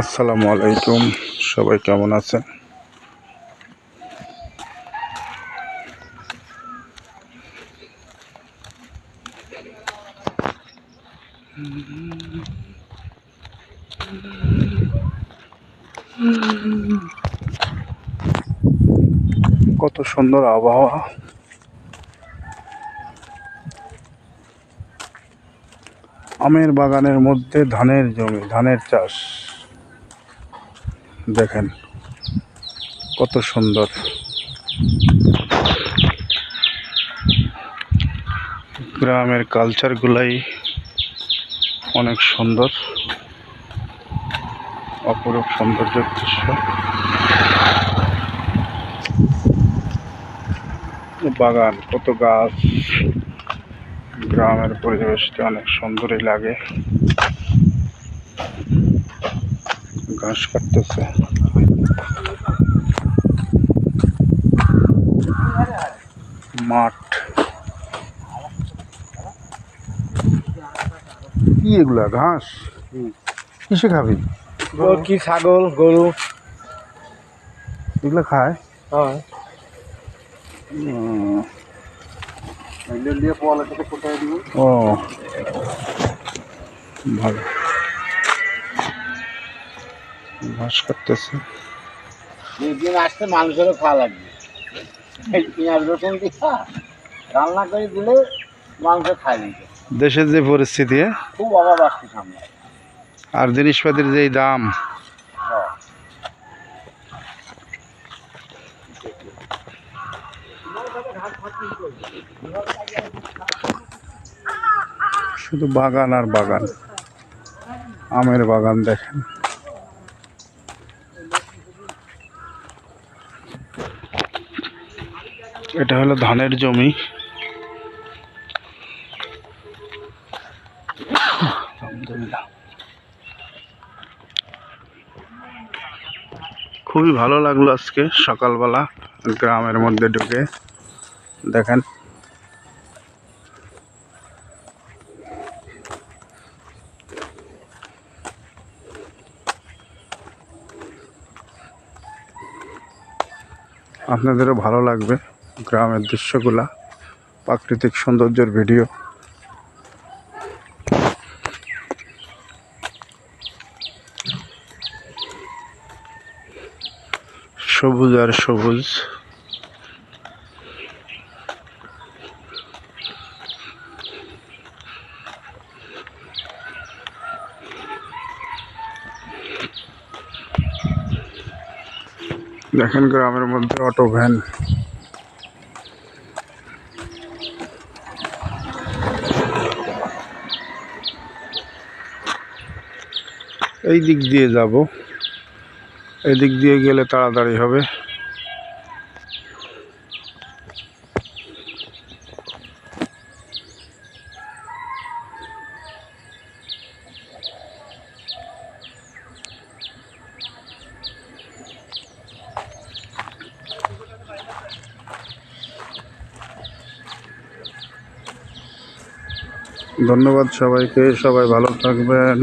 আসসালামু আলাইকুম। সবাই কেমন আছেন? কত সুন্দর আবহাওয়া। আমের বাগানের মধ্যে ধানের জমি, ধানের চাষ। দেখেন, কত সুন্দর। গ্রামের কালচারগুলাই অনেক সুন্দর। অপরূপ সৌন্দর্যের দৃশ্য। বাগান, কত গাছ। গ্রামের পরিবেশটা অনেক সুন্দরই লাগে। ঘাস কাটতেছে মাঠ। কি এগুলা ঘাস? কিসে খাবি? কি ছাগল গরু। এগুলো খায়? হয়। ও। ভালো। ঘাস কাটতেছে। দিন আসতে মানুষেরও খাওয়া লাগবে। পেঁয়াজ রসুন দিয়া রান্না করে দিলে মাংস খাই নিতে দেশের যে পরিস্থিতি? খুব অভাব আসছে সামনে। আর জিনিসপাতির যেই দাম। হ্যাঁ। শুধু বাগান আর বাগান। আমের বাগান দেখেন। এটা হলো ধানের জমি। খুবই ভালো লাগল আজকে সকালবেলা গ্রামের মধ্যে ঢুকে। দেখেন। আপনাদেরও ভালো লাগবে। গ্রামের দৃশ্যগুলা প্রাকৃতিক সৌন্দর্যের ভিডিও। সবুজ আর সবুজ। দেখেন গ্রামের মধ্যে অটো ভ্যান। এই দিক দিয়ে যাব। এই দিক দিয়ে গেলে তাড়াতাড়ি হবে। ধন্যবাদ সবাইকে, সবাই ভালো থাকবেন।